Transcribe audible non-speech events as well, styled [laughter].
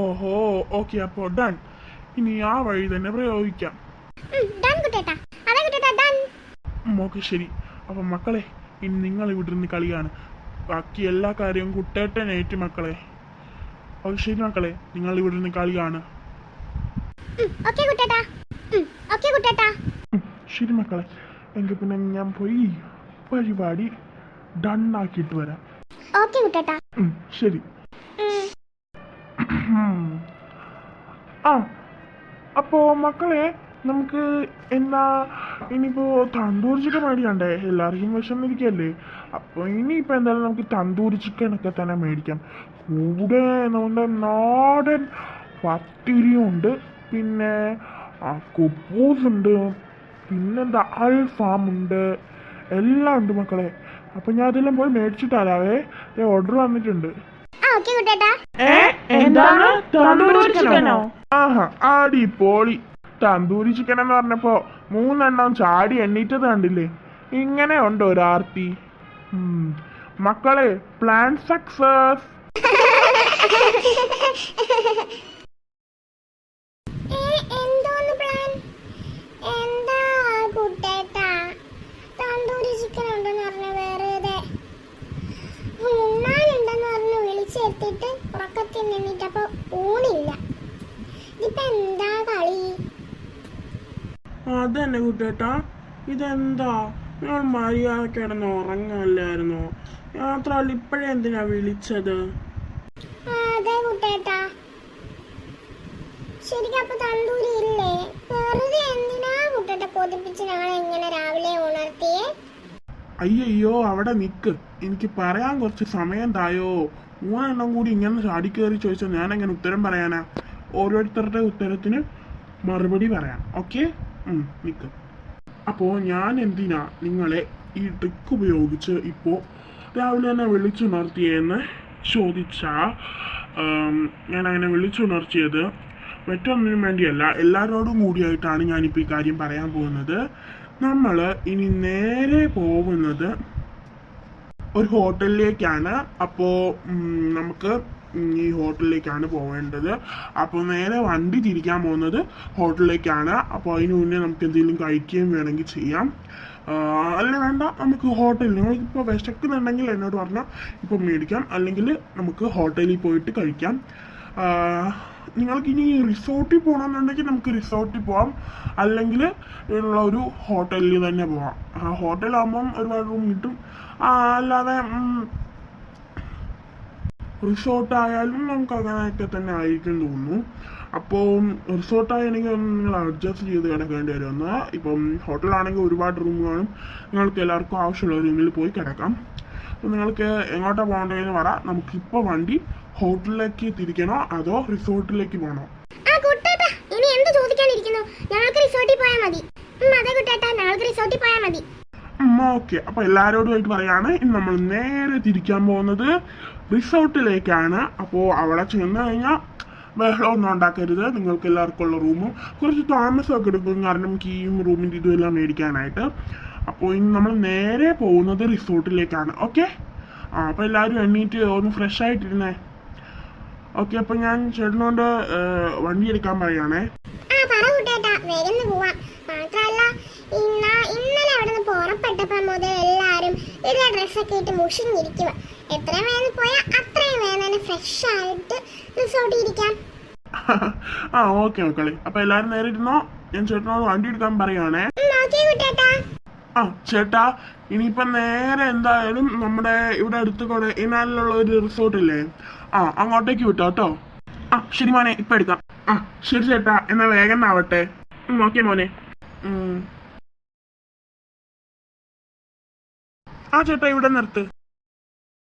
ഓഹോ ഓക്കെ അപ്പോൾ ഡൺ. ഇനി ആ വഴി തന്നെ പ്രയോഗിക്കാം. ശരി. അപ്പം മക്കളെ ഇനി നിങ്ങൾ ഇവിടെ നിന്ന് കളിയാണ്. ബാക്കി എല്ലാ കാര്യവും കുട്ടേട്ടനേറ്റ് മക്കളെ. ഓക്കെ ശരി മക്കളെ. നിങ്ങൾ ഇവിടെ നിന്ന് കളിയാണ് ഓക്കെ കുട്ടേട്ടാ. ഓക്കെ കുട്ടേട്ടാ. ശരി മക്കളെ. എങ്കിൽ പിന്നെ ഞാൻ പോയി പരിപാടി ഡൺ ആക്കിയിട്ട് വരാം. ഓക്കെ കുട്ടേട്ടാ. ശരി. ആ അപ്പോ മക്കളെ നമുക്ക് എന്നാ ഇനിയിപ്പോ തന്തൂരി ചിക്കൻ മേടിക്കണ്ടേ? എല്ലാവർക്കും വിശന്നിരിക്കല്ലേ? അപ്പൊ ഇനിയിപ്പോ എന്തായാലും നമുക്ക് തന്തൂരി ചിക്കൻ ഒക്കെ തന്നെ മേടിക്കാം. കൂടെ നമ്മുടെ നാടൻ പത്തിരിയുണ്ട്. പിന്നെ കുപ്പൂസ് ഉണ്ട് പിന്നെന്താ അൽഫാം ഉണ്ട്. എല്ലാം ഉണ്ട് മക്കളെ. അപ്പൊ ഞാൻ അതെല്ലാം പോയി മേടിച്ചിട്ട് തരാവേ ഓർഡർ വന്നിട്ടുണ്ട്. ആ പോളി കുട്ടേട്ടാ. എന്താണ്? തന്തൂരി ചിക്കനോ? ആഹാ അടിപൊളി. തന്തൂരി ചിക്കൻ എന്ന് പറഞ്ഞപ്പോ മൂന്നെണ്ണം ചാടി എണ്ണീറ്റത് കണ്ടില്ലേ? ഇങ്ങനെ ഉണ്ട് ഒരാർത്തി. മക്കളെ പ്ലാൻ സക്സസ് [laughs] എന്താ കളി? അതന്നെ കുട്ടേട്ടാ ഇതെന്താ? ഞാൻ മര്യാദ കിടന്ന് ഉറങ്ങല്ലായിരുന്നോ? മാത്രമല്ല ഇപ്പോഴേ എന്തിനാ വിളിച്ചത്? അയ്യോ അതെ കുട്ടേട്ടാ ശരിക്കും അപ്പൊ തന്തൂരി ഇല്ലേ? വെറുതെ എന്തിനാ കുട്ടേട്ട കൊതിപ്പിച്ച് ഞങ്ങളെ എങ്ങനെ രാവിലെ ഉണർത്തിയേ? അയ്യയ്യോ അവിടെ നിക്ക്. എനിക്ക് പറയാൻ കുറച്ച് സമയം തായോ? മൂന്നെണ്ണം കൂടി ഇങ്ങനെ ചാടിക്കേറി ചോദിച്ചാൽ ഞാൻ എങ്ങനെ ഉത്തരം പറയാനാ? ഓരോരുത്തരുടെ ഉത്തരത്തിന് മറുപടി പറയാം. ഓക്കെ നിക്ക് അപ്പോ ഞാൻ എന്തിനാ നിങ്ങളെ ഈ ട്രിക്ക് ഉപയോഗിച്ച് ഇപ്പോ രാവിലെ തന്നെ വിളിച്ചുണർത്തിയെന്ന് ചോദിച്ചാ ആം, ഞാൻ അങ്ങനെ വിളിച്ചുണർത്തിയത് മറ്റൊന്നിനും വേണ്ടിയല്ല. എല്ലാവരോടും കൂടിയായിട്ടാണ് ഞാനിപ്പോൾ ഈ കാര്യം പറയാൻ പോകുന്നത്. നമ്മൾ ഇനി നേരെ പോകുന്നത് ഒരു ഹോട്ടലിലേക്കാണ്. അപ്പോൾ നമുക്ക് ഈ ഹോട്ടലിലേക്കാണ് പോവേണ്ടത്. അപ്പോൾ നേരെ വണ്ടി തിരിക്കാൻ പോകുന്നത് ഹോട്ടലിലേക്കാണ്. അപ്പോൾ അതിന് മുന്നേ നമുക്ക് എന്തെങ്കിലും കഴിക്കുകയും വേണമെങ്കിൽ ചെയ്യാം. അല്ല വേണ്ട. നമുക്ക് ഹോട്ടലിൽ നിങ്ങൾക്കിപ്പോൾ വിശക്കുന്നുണ്ടെങ്കിൽ എന്നോട് പറഞ്ഞാൽ ഇപ്പോൾ മേടിക്കാം. അല്ലെങ്കിൽ നമുക്ക് ഹോട്ടലിൽ പോയിട്ട് കഴിക്കാം. നിങ്ങൾക്ക് ഇനി റിസോർട്ടിൽ പോകണമെന്നുണ്ടെങ്കിൽ നമുക്ക് റിസോർട്ടിൽ പോവാം. അല്ലെങ്കിൽ ഉള്ള ഒരു ഹോട്ടലിൽ തന്നെ പോവാം. ഹോട്ടലാകുമ്പം ഒരുപാട് റൂം കിട്ടും. അല്ലാതെ റിസോർട്ട് ആയാലും നമുക്ക് അങ്ങനെയൊക്കെ തന്നെ ആയിരിക്കും തോന്നുന്നു. അപ്പോൾ റിസോർട്ടാണെങ്കിൽ നിങ്ങൾ അഡ്ജസ്റ്റ് ചെയ്ത് കിടക്കേണ്ടി വരും. എന്നാൽ ഇപ്പം ഹോട്ടലാണെങ്കിൽ ഒരുപാട് റൂം കാണും. നിങ്ങൾക്ക് എല്ലാവർക്കും ആവശ്യമുള്ള റൂമിൽ പോയി കിടക്കാം. അപ്പോൾ നിങ്ങൾക്ക് എങ്ങോട്ടാണ് പോകേണ്ടതെന്ന് പറ. നമുക്കിപ്പോൾ വണ്ടി ഹോട്ടലിലേക്ക് തിരിക്കണോ? അതോ റിസോർട്ടിലേക്ക് പോകണോ ആ കുട്ടേട്ടാ ഇനി എന്ത് ചോദിക്കാനിരിക്കുന്നു ഞങ്ങൾക്ക് റിസോർട്ടിൽ പോയാൽ മതി ഉം, അതെ കുട്ടേട്ടാ ഞങ്ങൾക്ക് റിസോർട്ടിൽ പോയാൽ മതി ഓക്കെ അപ്പൊ എല്ലാരോടുമായിട്ട് പറയാണ് ഇന്ന് നമ്മൾ നേരെ തിരിക്കാൻ പോകുന്നത് റിസോർട്ടിലേക്കാണ്. അപ്പോൾ അവിടെ ചെന്ന് കഴിഞ്ഞാൽ ബഹളമൊന്നും ഉണ്ടാക്കരുത്. നിങ്ങൾക്ക് എല്ലാവർക്കും ഉള്ള റൂമും കുറച്ച് താമസമൊക്കെ എടുക്കും. കാരണം കീയും റൂമിന്റെ ഇതും എല്ലാം മേടിക്കാനായിട്ട്. അപ്പോൾ ഇന്ന് നമ്മൾ നേരെ പോകുന്നത് റിസോർട്ടിലേക്കാണ്. ഓക്കെ? ആ അപ്പോൾ എല്ലാവരും എണ്ണീറ്റ് ഒന്ന് ഫ്രഷ് ആയിട്ടിരുന്നേ. ഓക്കെ അപ്പോൾ ഞാൻ ചേട്ടനോട് വണ്ടി എടുക്കാൻ പറയുകയാണേ ഡ്രസ്സ് ഡ്രസ്സൊക്കെ ഇട്ട് മുഷിഞ്ഞിരിക്കുക എത്രയും വേഗം പോയാൽ അത്രയും വേഗം തന്നെ ഫ്രഷ് ആയിട്ട് റിസോർട്ടിൽ ഇരിക്കാം. [laughs] ആ ഓക്കെ മക്കളെ. അപ്പൊ എല്ലാരും നേരെ ഇരുന്നോ? ഞാൻ ചേട്ടനോട് വണ്ടി എടുക്കാൻ പറയുവാണേ. ആ ചേട്ടാ ഇനിയിപ്പൊ നേരെ എന്തായാലും നമ്മുടെ ഇവിടെ അടുത്ത് കൂടെ ഇനാലിലുള്ള ഒരു റിസോർട്ട് ഇല്ലേ? ആ അങ്ങോട്ടേക്ക് വിട്ടോ കേട്ടോ. ആ ശരി മോനെ ഇപ്പൊ എടുക്കാം. ആ ശരി ചേട്ടാ എന്നാ വേഗം ആവട്ടെ. ഓക്കെ മോനെ. ആ ചേട്ടാ ഇവിടെ നിർത്ത്.